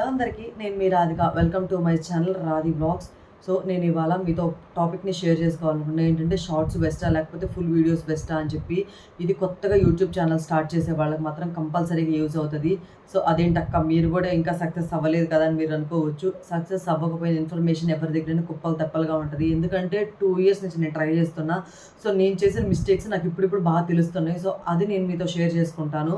Hello అందరికీ నేను మీ Radhika. Welcome to my channel Radhi blogs so నేను ఇవాళ మీతో టాపిక్ని షేర్ చేసుకోవాలనుకుంటున్నా. ఏంటంటే షార్ట్స్ బెస్టా లేకపోతే ఫుల్ వీడియోస్ బెస్టా అని చెప్పి ఇది కొత్తగా యూట్యూబ్ ఛానల్ స్టార్ట్ చేసే వాళ్ళకి మాత్రం కంపల్సరీగా యూజ్ అవుతుంది. సో అదేంటక్క మీరు కూడా ఇంకా సక్సెస్ అవ్వలేదు కదా అని మీరు అనుకోవచ్చు. సక్సెస్ అవ్వకపోయిన ఇన్ఫర్మేషన్ ఎవరి దగ్గర కుప్పలు తెప్పలుగా ఉంటుంది. ఎందుకంటే టూ ఇయర్స్ నుంచి నేను ట్రై చేస్తున్నా. సో నేను చేసిన మిస్టేక్స్ నాకు ఇప్పుడిప్పుడు బాగా తెలుస్తున్నాయి. సో అది నేను మీతో షేర్ చేసుకుంటాను.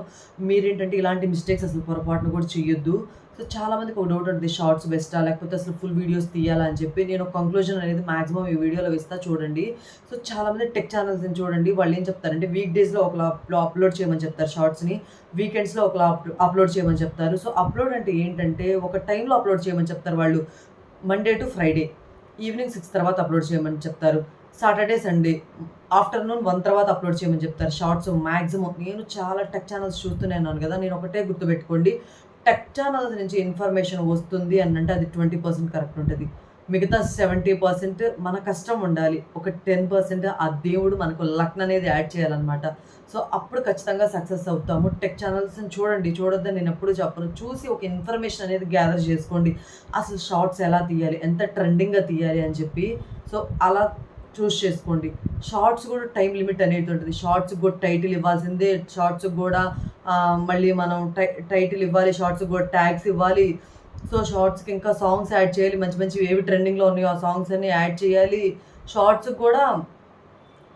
మీరేంటంటే ఇలాంటి మిస్టేక్స్ అసలు పొరపాటును కూడా చేయొద్దు సో చాలా మందికి ఒక డౌట్ ఉంటుంది షార్ట్స్ బెస్టా లేకపోతే అసలు ఫుల్ వీడియోస్ తీయాలా అని చెప్పి. నేను కంక్లూజన్ అనేది మాక్సిమం ఈ వీడియోలో ఇస్తా చూడండి. సో చాలా మంది టెక్ ఛానల్స్ని చూడండి. వాళ్ళు ఏం చెప్తారంటే వీక్ డేస్లో ఒకలా అప్లోడ్ చేయమని చెప్తారు షార్ట్స్ని వీకెండ్స్లో ఒకలా అప్లోడ్ చేయమని చెప్తారు. సో అప్లోడ్ అంటే ఏంటంటే ఒక టైంలో అప్లోడ్ చేయమని చెప్తారు వాళ్ళు. Monday to Friday evening six తర్వాత అప్లోడ్ చేయమని చెప్తారు. సాటర్డే సండే ఆఫ్టర్నూన్ వన్ తర్వాత అప్లోడ్ చేయమని చెప్తారు షార్ట్స్ మ్యాక్సిమం నేను చాలా టెక్ ఛానల్స్ చూస్తూనే ఉన్నాను కదా. నేను ఒకటే గుర్తుపెట్టుకోండి. టెక్ ఛానల్స్ నుంచి ఇన్ఫర్మేషన్ వస్తుంది అని అంటే అది ట్వంటీ పర్సెంట్ కరెక్ట్ ఉంటుంది. మిగతా సెవెంటీ పర్సెంట్ మన కష్టం ఉండాలి. ఒక టెన్ పర్సెంట్ ఆ దేవుడు మనకు లక్ అనేది యాడ్ చేయాలన్నమాట. సో అప్పుడు ఖచ్చితంగా సక్సెస్ అవుతాము. టెక్ ఛానల్స్ని చూడండి. చూడొద్దని నేను ఎప్పుడు చెప్పను. చూసి ఒక ఇన్ఫర్మేషన్ అనేది గ్యాదర్ చేసుకోండి. అసలు షార్ట్స్ ఎలా తీయాలి? ఎంత ట్రెండింగ్గా తీయాలి అని చెప్పి. సో అలా చూస్ చేసుకోండి. షార్ట్స్ కూడా టైం లిమిట్ అనేది ఉంటుంది. షార్ట్స్కి కూడా టైటిల్ ఇవ్వాల్సిందే. షార్ట్స్ కూడా మళ్ళీ మనం టై టైటిల్ ఇవ్వాలి షార్ట్స్ కూడా ట్యాగ్స్ ఇవ్వాలి. సో షార్ట్స్కి ఇంకా సాంగ్స్ యాడ్ చేయాలి. మంచి మంచి ఏవి ట్రెండింగ్లో ఉన్నాయో ఆ సాంగ్స్ అన్ని యాడ్ చేయాలి. షార్ట్స్ కూడా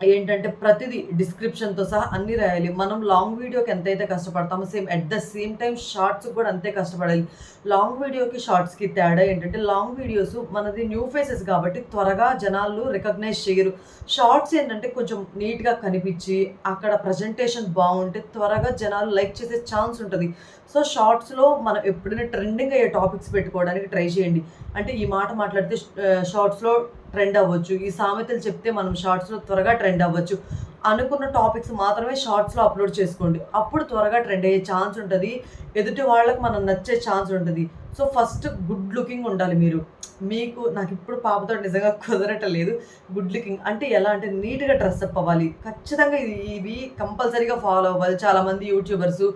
ఏంటంటే ప్రతిదీ డిస్క్రిప్షన్తో సహా అన్ని రాయాలి. మనం లాంగ్ వీడియోకి ఎంతైతే కష్టపడతామో same at the same time shorts కూడా అంతే కష్టపడాలి. లాంగ్ వీడియోకి షార్ట్స్కి తేడా ఏంటంటే లాంగ్ వీడియోస్ మనది న్యూ ఫేసెస్ కాబట్టి త్వరగా జనాలు రికగ్నైజ్ చేయరు. షార్ట్స్ ఏంటంటే కొంచెం నీట్గా కనిపించి అక్కడ ప్రజెంటేషన్ బాగుంటే త్వరగా జనాలు లైక్ చేసే ఛాన్స్ ఉంటుంది. సో షార్ట్స్లో మనం ఎప్పుడైనా ట్రెండింగ్ అయ్యే టాపిక్స్ పెట్టుకోవడానికి ట్రై చేయండి. అంటే ఈ మాట మాట్లాడితే షార్ట్స్లో ట్రెండ్ అవ్వచ్చు. ఈ సామెతలు చెప్తే మనం షార్ట్స్లో త్వరగా ట్రెండ్ అవ్వచ్చు. అనుకున్న టాపిక్స్ మాత్రమే షార్ట్స్లో అప్లోడ్ చేసుకోండి. అప్పుడు త్వరగా ట్రెండ్ అయ్యే ఛాన్స్ ఉంటుంది. ఎదుటి వాళ్ళకి మనం నచ్చే ఛాన్స్ ఉంటుంది. సో ఫస్ట్ గుడ్ లుకింగ్ ఉండాలి మీరు. మీకు నాకు ఇప్పుడు పాపతో నిజంగా కుదరటలేదు. గుడ్ లుకింగ్ అంటే ఎలా అంటే నీట్గా డ్రెస్అప్ అవ్వాలి. ఖచ్చితంగా ఇది ఇవి కంపల్సరీగా ఫాలో అవ్వాలి. చాలామంది యూట్యూబర్స్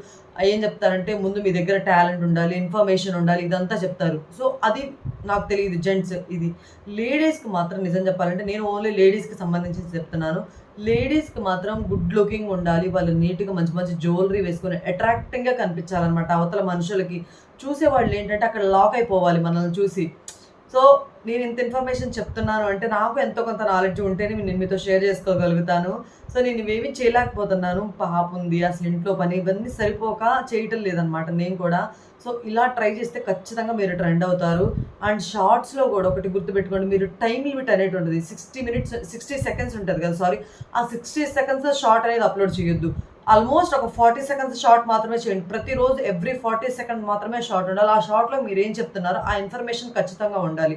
ఏం చెప్తారంటే ముందు మీ దగ్గర టాలెంట్ ఉండాలి ఇన్ఫర్మేషన్ ఉండాలి ఇదంతా చెప్తారు. సో అది నాకు తెలియదు జెంట్స్ ఇది. లేడీస్కి మాత్రం నిజం చెప్పాలంటే నేను ఓన్లీ లేడీస్కి సంబంధించి చెప్తున్నాను. లేడీస్కి మాత్రం గుడ్ లుకింగ్ ఉండాలి వాళ్ళు నీట్గా మంచి మంచి జ్యువెలరీ వేసుకొని అట్రాక్టింగ్గా కనిపించాలన్నమాట అవతల మనుషులకి. చూసే వాళ్ళు ఏంటంటే అక్కడ లాక్ అయిపోవాలి మనల్ని చూసి. సో నేను ఇంత ఇన్ఫర్మేషన్ చెప్తున్నాను అంటే నాకు ఎంతో కొంత నాలెడ్జ్ ఉంటేనే నేను మీతో షేర్ చేసుకోగలుగుతాను. సో నేను ఇవేమి చేయలేకపోతున్నాను. పాప ఉంది అసలు ఇంట్లో పని ఇవన్నీ సరిపోక చేయటం లేదనమాట నేను కూడా. సో ఇలా ట్రై చేస్తే ఖచ్చితంగా మీరు ట్రెండ్ అవుతారు. అండ్ షార్ట్స్లో కూడా ఒకటి గుర్తుపెట్టుకోండి మీరు టైం లిమిట్ అనేది ఉంటుంది సిక్స్టీ మినిట్స్ సిక్స్టీ సెకండ్స్ ఉంటుంది కదా సారీ ఆ సిక్స్టీ సెకండ్స్ షార్ట్ అనేది అప్లోడ్ చేయొద్దు. ఆల్మోస్ట్ ఒక ఫార్టీ సెకండ్స్ షార్ట్ మాత్రమే చేయండి. ప్రతిరోజు ఎవ్రీ ఫార్టీ సెకండ్ మాత్రమే షార్ట్ ఉండాలి. ఆ షార్ట్లో మీరు ఏం చెప్తున్నారో ఆ ఇన్ఫర్మేషన్ ఖచ్చితంగా ఉండాలి.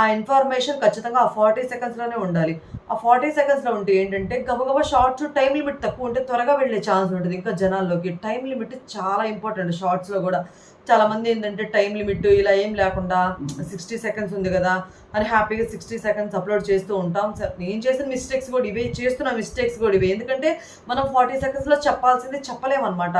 ఆ ఇన్ఫర్మేషన్ ఖచ్చితంగా ఆ ఫార్టీ సెకండ్స్లోనే ఉండాలి. ఆ ఫార్టీ సెకండ్స్లో ఉంటే ఏంటంటే గబగబా షార్ట్స్ టైం లిమిట్ తక్కువ ఉంటే త్వరగా వెళ్ళే ఛాన్స్ ఉంటుంది ఇంకా జనాల్లోకి. టైం లిమిట్ చాలా ఇంపార్టెంట్ షార్ట్స్లో కూడా. చాలా మంది ఏంటంటే టైం లిమిట్ ఇలా ఏం లేకుండా సిక్స్టీ సెకండ్స్ ఉంది కదా అని హ్యాపీగా సిక్స్టీ సెకండ్స్ అప్లోడ్ చేస్తూ ఉంటాం. నేను చేసిన మిస్టేక్స్ కూడా ఇవే చేస్తున్న మిస్టేక్స్ కూడా ఇవే. ఎందుకంటే మనం ఫార్టీ సెకండ్స్లో చెప్పాల్సింది చెప్పలేమన్నమాట.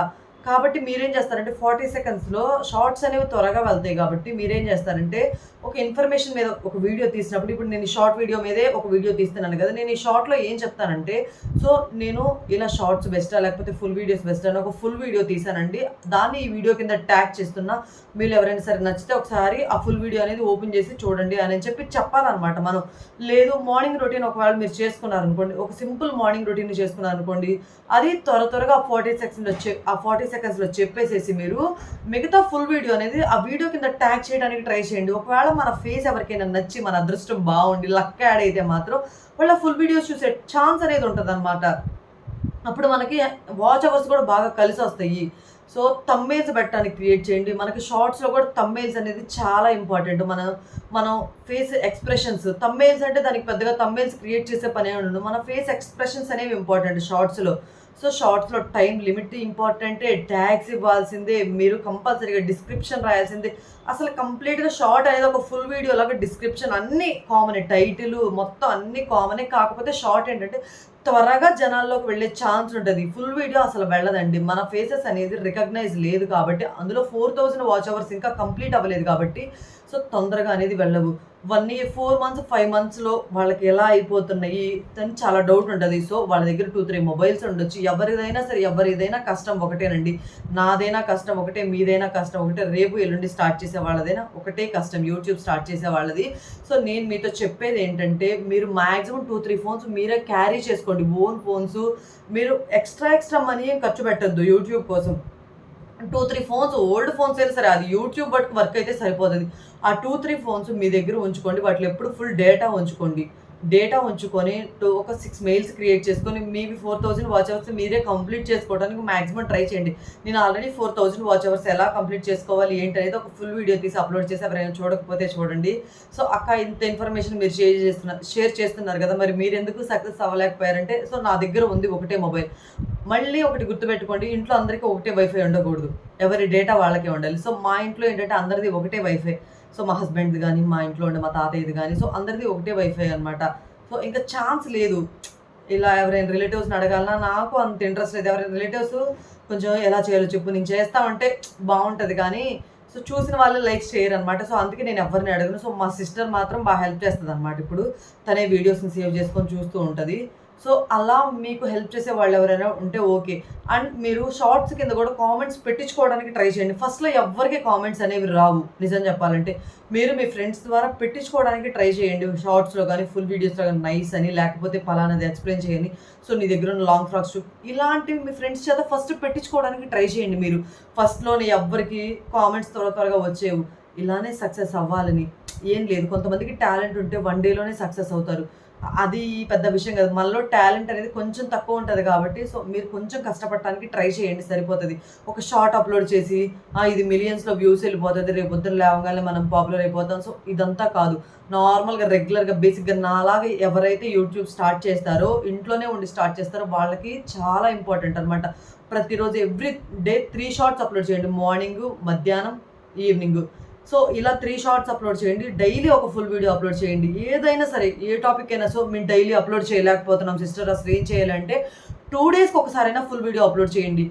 కాబట్టి మీరేం చేస్తారంటే ఫార్టీ సెకండ్స్లో షార్ట్స్ అనేవి త్వరగా వెళ్తాయి కాబట్టి మీరేం చేస్తారంటే ఒక ఇన్ఫర్మేషన్ మీద ఒక వీడియో తీసినప్పుడు ఇప్పుడు నేను షార్ట్ వీడియో మీదే ఒక వీడియో తీస్తున్నాను కదా నేను ఈ షార్ట్లో ఏం చెప్తానంటే సో నేను ఇలా షార్ట్స్ బెస్టా లేకపోతే ఫుల్ వీడియోస్ బెస్ట్ అని ఒక ఫుల్ వీడియో తీసానండి దాన్ని ఈ వీడియో కింద ట్యాగ్ చేస్తున్నా. మీరు ఎవరైనా సరే నచ్చితే ఒకసారి ఆ ఫుల్ వీడియో అనేది ఓపెన్ చేసి చూడండి అని చెప్పి చెప్పాలన్నమాట మనం. లేదు మార్నింగ్ రొటీన్ ఒకవేళ మీరు చేసుకున్నారు అనుకోండి ఒక సింపుల్ మార్నింగ్ రొటీన్ చేసుకున్నారనుకోండి అది త్వర త్వరగా ఫార్టీ సెకండ్స్లో వచ్చే ఆ ఫార్టీ సెకండ్స్లో చెప్పేసేసి మీరు మిగతా ఫుల్ వీడియో అనేది ఆ వీడియో కింద ట్యాగ్ చేయడానికి ట్రై చేయండి. ఒకవేళ మన ఫేస్ ఎవరికైనా నచ్చి మన అదృష్టం బాగుండి లక్ యాడ్ అయితే మాత్రం వాళ్ళ ఫుల్ వీడియోస్ చూసే ఛాన్స్ అనేది ఉంటుంది అప్పుడు మనకి వాచ్ అవర్స్ కూడా బాగా కలిసి వస్తాయి. సో తమ్మేల్స్ పెట్టడానికి క్రియేట్ చేయండి. మనకి షార్ట్స్లో కూడా తమ్మేల్స్ అనేది చాలా ఇంపార్టెంట్ మన మనం ఫేస్ ఎక్స్ప్రెషన్స్ తమ్మేల్స్ అంటే దానికి పెద్దగా తమ్మేల్స్ క్రియేట్ చేసే పనే ఉండదు. మన ఫేస్ ఎక్స్ప్రెషన్స్ అనేవి ఇంపార్టెంట్ షార్ట్స్లో సో షార్ట్స్లో టైం లిమిట్ ఇంపార్టెంటే ట్యాగ్స్ ఇవ్వాల్సిందే మీరు కంపల్సరీగా డిస్క్రిప్షన్ రాయాల్సిందే. అసలు కంప్లీట్గా షార్ట్ అనేది ఒక ఫుల్ వీడియో లాగా డిస్క్రిప్షన్ అన్నీ కామన్ టైటిల్ మొత్తం అన్నీ కామనే. కాకపోతే షార్ట్ ఏంటంటే త్వరగా జనాల్లోకి వెళ్ళే ఛాన్స్ ఉంటుంది. ఫుల్ వీడియో అసలు వెళ్ళదండి. మన ఫేసెస్ అనేది రికగ్నైజ్ లేదు కాబట్టి అందులో ఫోర్ థౌజండ్ వాచ్ అవర్స్ ఇంకా కంప్లీట్ అవ్వలేదు కాబట్టి సో తొందరగా అనేది వెళ్ళవు. One year four months five మంత్స్లో వాళ్ళకి ఎలా అయిపోతున్నాయి అని చాలా డౌట్ ఉంటుంది. సో వాళ్ళ దగ్గర టూ త్రీ మొబైల్స్ ఉండొచ్చు. ఎవరిదైనా సరే ఎవరిదైనా కష్టం ఒకటేనండి. నాదైనా కష్టం ఒకటే మీదైనా కష్టం ఒకటే. రేపు ఎల్లుండి స్టార్ట్ చేసే వాళ్ళదైనా ఒకటే కష్టం. యూట్యూబ్ స్టార్ట్ చేసే వాళ్ళది. సో నేను మీతో చెప్పేది ఏంటంటే మీరు మ్యాక్సిమం టూ త్రీ ఫోన్స్ మీరే క్యారీ చేసుకోండి. ఓన్ ఫోన్స్ మీరు ఎక్స్ట్రా ఎక్స్ట్రా మనీ ఏం ఖర్చు పెట్టద్దు యూట్యూబ్ కోసం. Two three phones old phones అయినా సరే అది యూట్యూబ్ బట్ వర్క్ అయితే సరిపోతుంది. ఆ టూ త్రీ ఫోన్స్ మీ దగ్గర ఉంచుకోండి వాటిలో ఎప్పుడు ఫుల్ డేటా ఉంచుకోండి. డేటా ఉంచుకొని టూ ఒక సిక్స్ మెయిల్స్ క్రియేట్ చేసుకొని మీవి ఫోర్ థౌజండ్ వాచ్ అవర్స్ మీరే కంప్లీట్ చేసుకోవడానికి మాక్సిమం ట్రై చేయండి. నేను already four thousand watch hours ఎలా కంప్లీట్ చేసుకోవాలి ఏంటి అనేది ఒక ఫుల్ వీడియో తీసి అప్లోడ్ చేసి ఎవరైనా చూడకపోతే చూడండి. సో అక్క ఇంత ఇన్ఫర్మేషన్ మీరు షేర్ చేస్తున్నారు షేర్ చేస్తున్నారు కదా మరి మీరు ఎందుకు సక్సెస్ అవ్వలేకపోయారంటే సో నా దగ్గర ఉంది ఒకటే మొబైల్ మళ్ళీ ఒకటి గుర్తుపెట్టుకోండి ఇంట్లో అందరికీ ఒకటే వైఫై ఉండకూడదు. ఎవరి డేటా వాళ్ళకే ఉండాలి. సో మా ఇంట్లో ఏంటంటే అందరిది ఒకటే వైఫై సో మా హస్బెండ్ది కానీ మా ఇంట్లో ఉండే మా తాతయ్యది కానీ సో అందరిది ఒకటే వైఫై అనమాట సో ఇంకా ఛాన్స్ లేదు. ఇలా ఎవరైనా రిలేటివ్స్ని అడగాలన్నా నాకు అంత ఇంట్రెస్ట్ లేదు. ఎవరైనా రిలేటివ్స్ కొంచెం ఎలా చేయాలో చెప్పు నేను చేస్తామంటే బాగుంటుంది కానీ సో చూసిన వాళ్ళు లైక్ చేయరు అనమాట సో అందుకే నేను ఎవరిని అడగను. సో మా సిస్టర్ మాత్రం బాగా హెల్ప్ చేస్తుంది అనమాట ఇప్పుడు తనే వీడియోస్ని సేవ్ చేసుకొని చూస్తూ ఉంటుంది. సో అలా మీకు హెల్ప్ చేసే వాళ్ళు ఎవరైనా ఉంటే ఓకే. అండ్ మీరు షార్ట్స్ కింద కూడా కామెంట్స్ పెట్టించుకోవడానికి ట్రై చేయండి. ఫస్ట్లో ఎవరికి కామెంట్స్ అనేవి రావు నిజం చెప్పాలంటే. మీరు మీ ఫ్రెండ్స్ ద్వారా పెట్టించుకోవడానికి ట్రై చేయండి. షార్ట్స్లో కానీ ఫుల్ వీడియోస్లో కానీ నైస్ అని లేకపోతే పలానాది ఎక్స్ప్లెయిన్ చేయండి. సో నీ దగ్గర ఉన్న లాంగ్ ఫ్రాక్స్ ఇలాంటివి మీ ఫ్రెండ్స్ చేత ఫస్ట్ పెట్టించుకోవడానికి ట్రై చేయండి మీరు. ఫస్ట్లోనే ఎవ్వరికి కామెంట్స్ త్వర త్వరగా వచ్చేవు. ఇలానే సక్సెస్ అవ్వాలని. ఏం లేదు. కొంతమందికి టాలెంట్ ఉంటే వన్ డేలోనే సక్సెస్ అవుతారు. అది పెద్ద విషయం కాదు. మనలో టాలెంట్ అనేది కొంచెం తక్కువ ఉంటుంది కాబట్టి సో మీరు కొంచెం కష్టపడటానికి ట్రై చేయండి సరిపోతుంది. ఒక షార్ట్ అప్లోడ్ చేసి ఇది మిలియన్స్లో వ్యూస్ వెళ్ళిపోతుంది రేపు పొద్దున లేవగానే మనం పాపులర్ అయిపోతాం. సో ఇదంతా కాదు. నార్మల్గా రెగ్యులర్గా బేసిక్గా నాలాగా ఎవరైతే యూట్యూబ్ స్టార్ట్ చేస్తారో ఇంట్లోనే ఉండి స్టార్ట్ చేస్తారో వాళ్ళకి చాలా ఇంపార్టెంట్ అనమాట ప్రతిరోజు every day three shorts upload చేయండి. మార్నింగ్ మధ్యాహ్నం ఈవినింగ్ సో ఇలా త్రీ షార్ట్స్ అప్లోడ్ చేయండి. డైలీ ఒక ఫుల్ వీడియో అప్లోడ్ చేయండి. ఏదైనా సరే ఏ టాపిక్ అయినా సో మేము డైలీ అప్లోడ్ చేయలేకపోతున్నాం సిస్టర్ అసలు ఏం చేయాలంటే టూ డేస్కి ఒకసారైనా ఫుల్ వీడియో అప్లోడ్ చేయండి.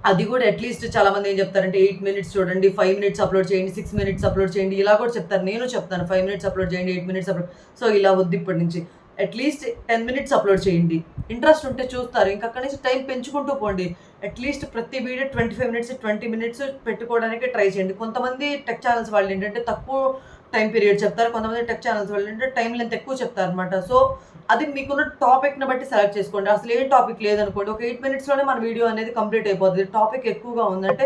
అది కూడా అట్లీస్ట్ చాలా మంది ఏం చెప్తారంటే ఎయిట్ మినిట్స్ చూడండి ఫైవ్ మినిట్స్ అప్లోడ్ చేయండి సిక్స్ మినిట్స్ అప్లోడ్ చేయండి. ఇలా కూడా చెప్తారు. నేను చెప్తాను ఫైవ్ మినిట్స్ అప్లోడ్ చేయండి ఎయిట్ మినిట్స్ అప్లోడ్ సో ఇలా వద్దు ఇప్పటి నుంచి. At least ten minutes upload చేయండి. ఇంట్రెస్ట్ ఉంటే చూస్తారు. ఇంకా అక్కడి నుంచి టైం పెంచుకుంటూ పోండి. అట్లీస్ట్ ప్రతి video twenty five minutes twenty minutes పెట్టుకోవడానికి ట్రై చేయండి. కొంతమంది టెక్ ఛానల్స్ వాళ్ళు ఏంటంటే తక్కువ టైం పీరియడ్ చెప్తారు. కొంతమంది టెక్ ఛానల్స్ వాళ్ళు ఏంటంటే టైం లెంత్ ఎక్కువ చెప్తారు అనమాట సో అది మీకున్న టాపిక్ని బట్టి సెలెక్ట్ చేసుకోండి. అసలు ఏ టాపిక్ లేదనుకోండి. ఒక ఎయిట్ మినిట్స్లోనే మన వీడియో అనేది కంప్లీట్ అయిపోతుంది టాపిక్ ఎక్కువగా ఉందంటే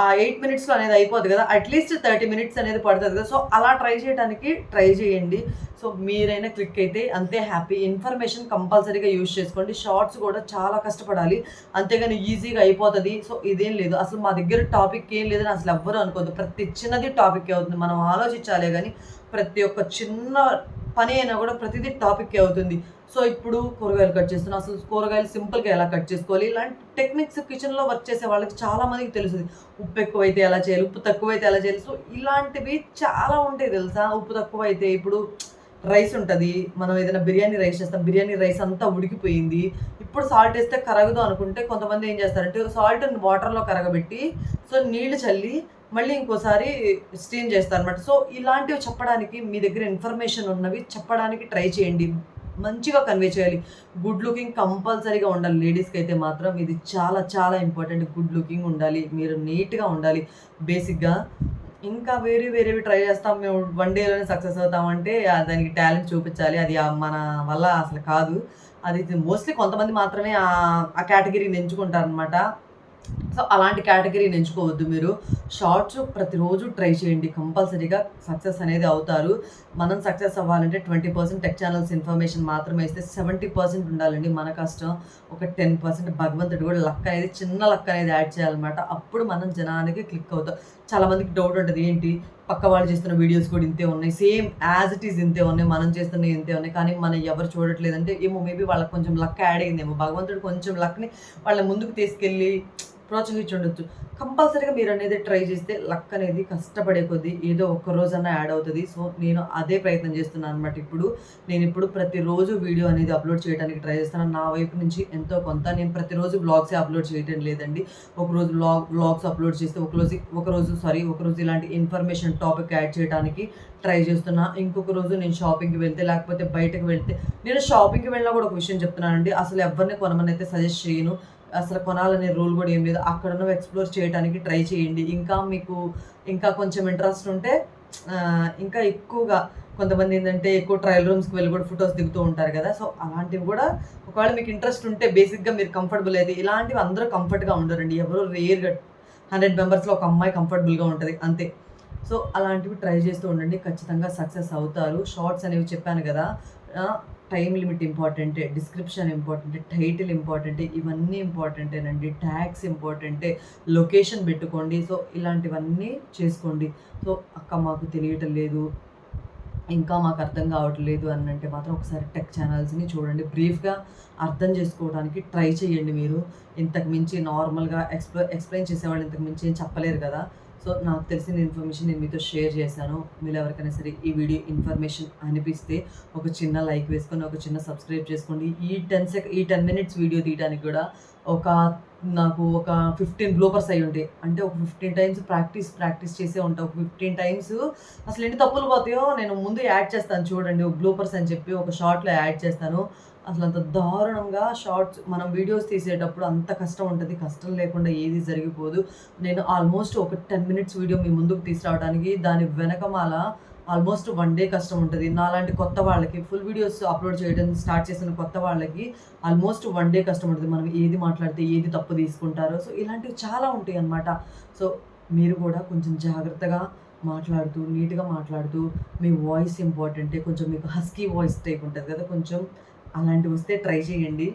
ఆ ఎయిట్ మినిట్స్లో అనేది అయిపోతుంది కదా. అట్లీస్ట్ థర్టీ మినిట్స్ అనేది పడుతుంది కదా. సో అలా ట్రై చేయడానికి ట్రై చేయండి. సో మీరైనా క్లిక్ అయితే అంతే హ్యాపీ. ఇన్ఫర్మేషన్ కంపల్సరీగా యూజ్ చేసుకోండి. షార్ట్స్ కూడా చాలా కష్టపడాలి. అంతేగాని ఈజీగా అయిపోతుంది. సో ఇదేం లేదు. అసలు మా దగ్గర టాపిక్ ఏం లేదని అసలు ఎవ్వరు అనుకోదు ప్రతి చిన్నది టాపిక్ అవుతుంది? మనం ఆలోచించాలే కానీ ప్రతి ఒక్క చిన్న పని అయినా కూడా ప్రతిదీ టాపిక్ అవుతుంది? సో ఇప్పుడు కూరగాయలు కట్ చేస్తున్నాం. అసలు కూరగాయలు సింపుల్గా ఎలా కట్ చేసుకోవాలి? ఇలాంటి టెక్నిక్స్ కిచెన్లో వర్క్ చేసే వాళ్ళకి చాలా మందికి తెలుస్తుంది. ఉప్పు ఎక్కువైతే ఎలా చేయాలి? ఉప్పు తక్కువైతే ఎలా చేయాలి? సో ఇలాంటివి చాలా ఉంటాయి తెలుసా? ఉప్పు తక్కువ అయితే ఇప్పుడు రైస్ ఉంటుంది. మనం ఏదైనా బిర్యానీ రైస్ చేస్తాం. బిర్యానీ రైస్ అంతా ఉడికిపోయింది. ఇప్పుడు సాల్ట్ వేస్తే కరగదు అనుకుంటే కొంతమంది ఏం చేస్తారంటే సాల్ట్ వాటర్లో కరగబెట్టి సో నీళ్ళు చల్లి మళ్ళీ ఇంకోసారి స్టీమ్ చేస్తారు అనమాట సో ఇలాంటివి చెప్పడానికి మీ దగ్గర ఇన్ఫర్మేషన్ ఉన్నవి చెప్పడానికి ట్రై చేయండి. మంచిగా కన్వే చేయాలి. గుడ్ లుకింగ్ కంపల్సరీగా ఉండాలి. లేడీస్కి అయితే మాత్రం ఇది చాలా చాలా ఇంపార్టెంట్ గుడ్ లుకింగ్ ఉండాలి. మీరు నీట్గా ఉండాలి. బేసిక్గా ఇంకా వేరే వేరేవి ట్రై చేస్తాం. మేము వన్ డేలోనే సక్సెస్ అవుతామంటే దానికి టాలెంట్ చూపించాలి. అది మన వల్ల అసలు కాదు. అది మోస్ట్లీ కొంతమంది మాత్రమే ఆ ఆ కేటగిరీని ఎంచుకుంటారు అనమాట సో అలాంటి కేటగిరీని ఎంచుకోవద్దు మీరు. షార్ట్స్ ప్రతిరోజు ట్రై చేయండి. కంపల్సరీగా సక్సెస్ అనేది అవుతారు. మనం సక్సెస్ అవ్వాలంటే twenty percent tech channels information మాత్రమే ఇస్తే సెవెంటీ పర్సెంట్ ఉండాలండి మన కష్టం. ఒక టెన్ పర్సెంట్ భగవంతుడు కూడా లక్ అనేది చిన్న లక్ అనేది యాడ్ చేయాలన్నమాట. అప్పుడు మనం జనానికి క్లిక్ అవుతాం. చాలా మందికి డౌట్ ఉంటుంది ఏంటి? పక్క వాళ్ళు చేస్తున్న వీడియోస్ కూడా ఇంతే ఉన్నాయి. సేమ్ యాజ్ ఇట్ ఈస్ ఇంతే ఉన్నాయి. మనం చేస్తున్న ఇంతే ఉన్నాయి. కానీ మనం ఎవరు చూడట్లేదంటే ఏమో మేబీ వాళ్ళకి కొంచెం లక్ యాడ్ అయిందేమో. భగవంతుడు కొంచెం లక్ని వాళ్ళ ముందుకు తీసుకెళ్ళి ప్రోత్సహించఉండొచ్చు కంపల్సరీగా మీరు అనేది ట్రై చేస్తే లక్ అనేది కష్టపడే కొద్దీ ఏదో ఒక్క రోజన్నా యాడ్ అవుతుంది. సో నేను అదే ప్రయత్నం చేస్తున్నాను అనమాట ఇప్పుడు. నేను ఇప్పుడు ప్రతిరోజు వీడియో అనేది అప్లోడ్ చేయడానికి ట్రై చేస్తున్నాను నా వైపు నుంచి ఎంతో కొంత నేను ప్రతిరోజు బ్లాగ్సే అప్లోడ్ చేయటం లేదండి. ఒకరోజు బ్లాగ్ బ్లాగ్స్ అప్లోడ్ చేస్తే ఒకరోజు ఒకరోజు సారీ ఒకరోజు ఇలాంటి ఇన్ఫర్మేషన్ టాపిక్ యాడ్ చేయడానికి ట్రై చేస్తున్నా. ఇంకొక రోజు నేను షాపింగ్కి వెళ్తే లేకపోతే బయటకు వెళ్తే నేను షాపింగ్కి వెళ్ళినా కూడా ఒక విషయం చెప్తున్నానండి. అసలు ఎవరిని కొనమని అయితే సజెస్ట్ చేయను. అసలు కొనాలనే రూల్ కూడా ఏం లేదు. అక్కడ ఎక్స్ప్లోర్ చేయడానికి ట్రై చేయండి. ఇంకా మీకు ఇంకా కొంచెం ఇంట్రెస్ట్ ఉంటే ఇంకా ఎక్కువగా కొంతమంది ఏంటంటే ఎక్కువ ట్రయల్ రూమ్స్కి వెళ్ళి కూడా ఫొటోస్ దిగుతూ ఉంటారు కదా. సో అలాంటివి కూడా ఒకవేళ మీకు ఇంట్రెస్ట్ ఉంటే బేసిక్గా మీరు కంఫర్టబుల్ అయితే ఇలాంటివి అందరూ కంఫర్ట్గా ఉండరండి. ఎవరో రేర్గా హండ్రెడ్ మెంబర్స్లో ఒక అమ్మాయి కంఫర్టబుల్గా ఉంటుంది అంతే. సో అలాంటివి ట్రై చేస్తూ ఉండండి. ఖచ్చితంగా సక్సెస్ అవుతారు. షార్ట్స్ అనేవి చెప్పాను కదా. టైం లిమిట్ ఇంపార్టెంటే డిస్క్రిప్షన్ ఇంపార్టెంటే టైటిల్ ఇంపార్టెంటే ఇవన్నీ ఇంపార్టెంటేనండి ట్యాగ్స్ ఇంపార్టెంటే లొకేషన్ పెట్టుకోండి. సో ఇలాంటివన్నీ చేసుకోండి. సో అక్క మాకు తెలియటం లేదు. ఇంకా మాకు అర్థం కావట్లేదు అని అంటే మాత్రం ఒకసారి టెక్ ఛానల్స్ని చూడండి. బ్రీఫ్గా అర్థం చేసుకోవడానికి ట్రై చేయండి మీరు. ఇంతకు మించి నార్మల్గా ఎక్స్ప్లె ఎక్స్ప్లెయిన్ చేసేవాళ్ళు ఇంతకు మించి ఏం చెప్పలేరు కదా. సో నాకు తెలిసిన ఇన్ఫర్మేషన్ నేను మీతో షేర్ చేశాను. మీరు ఎవరికైనా సరే ఈ వీడియో ఇన్ఫర్మేషన్ అనిపిస్తే ఒక చిన్న లైక్ వేసుకొని ఒక చిన్న సబ్స్క్రైబ్ చేసుకోండి. ఈ టెన్ సెక్ ఈ టెన్ మినిట్స్ వీడియో తీయడానికి కూడా ఒక నాకు ఒక ఫిఫ్టీన్ బ్లోపర్స్ అయి ఉంటాయి అంటే ఒక ఫిఫ్టీన్ టైమ్స్ ప్రాక్టీస్ ప్రాక్టీస్ చేసే ఉంటా. ఒక ఫిఫ్టీన్ టైమ్స్ అసలు ఎన్ని తప్పులు పోతాయో నేను ముందు యాడ్ చేస్తాను చూడండి. బ్లూపర్స్ అని చెప్పి ఒక షార్ట్లో యాడ్ చేస్తాను. అసలు అంత దారుణంగా షార్ట్స్ మనం వీడియోస్ తీసేటప్పుడు అంత కష్టం ఉంటుంది. కష్టం లేకుండా ఏది జరిగిపోదు. నేను ఆల్మోస్ట్ ఒక టెన్ మినిట్స్ వీడియో మీ ముందుకు తీసుకురావడానికి దాని వెనకమాల ఆల్మోస్ట్ వన్ డే కష్టం ఉంటుంది. నాలాంటి కొత్త వాళ్ళకి ఫుల్ వీడియోస్ అప్లోడ్ చేయడం స్టార్ట్ చేసిన కొత్త వాళ్ళకి ఆల్మోస్ట్ వన్ డే కష్టం ఉంటుంది. మనం ఏది మాట్లాడితే ఏది తప్పు తీసుకుంటారో. సో ఇలాంటివి చాలా ఉంటాయి అన్నమాట. సో మీరు కూడా కొంచెం జాగ్రత్తగా మాట్లాడుతూ నీట్గా మాట్లాడుతూ మీ వాయిస్ ఇంపార్టెంటే. కొంచెం మీకు హస్కీ వాయిస్ టైప్ ఉంటుంది కదా. కొంచెం అలాంటివి వస్తే ట్రై చేయండి.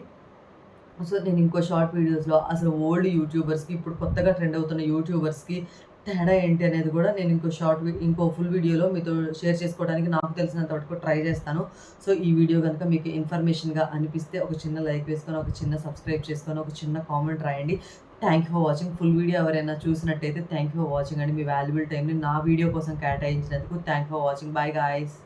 సో నేను ఇంకో షార్ట్ వీడియోస్లో అసలు ఓల్డ్ యూట్యూబర్స్కి ఇప్పుడు కొత్తగా ట్రెండ్ అవుతున్న యూట్యూబర్స్కి తేడా ఏంటి అనేది కూడా నేను ఇంకో షార్ట్ వీ- ఇంకో ఫుల్ వీడియోలో మీతో షేర్ చేసుకోవడానికి నాకు తెలిసినంత వరకు ట్రై చేస్తాను. సో ఈ వీడియో కనుక మీకు ఇన్ఫర్మేషన్గా అనిపిస్తే ఒక చిన్న లైక్ వేసుకొని ఒక చిన్న సబ్స్క్రైబ్ చేసుకొని ఒక చిన్న కామెంట్ రాయండి. Thank you for watching. Full video ఎవరైనా చూసినట్టయితే థ్యాంక్ యూ ఫర్ వాచింగ్ అండి. మీ వాల్యుబుల్ టైంని నా వీడియో కోసం కేటాయించినందుకు thank for watching. Bye guys.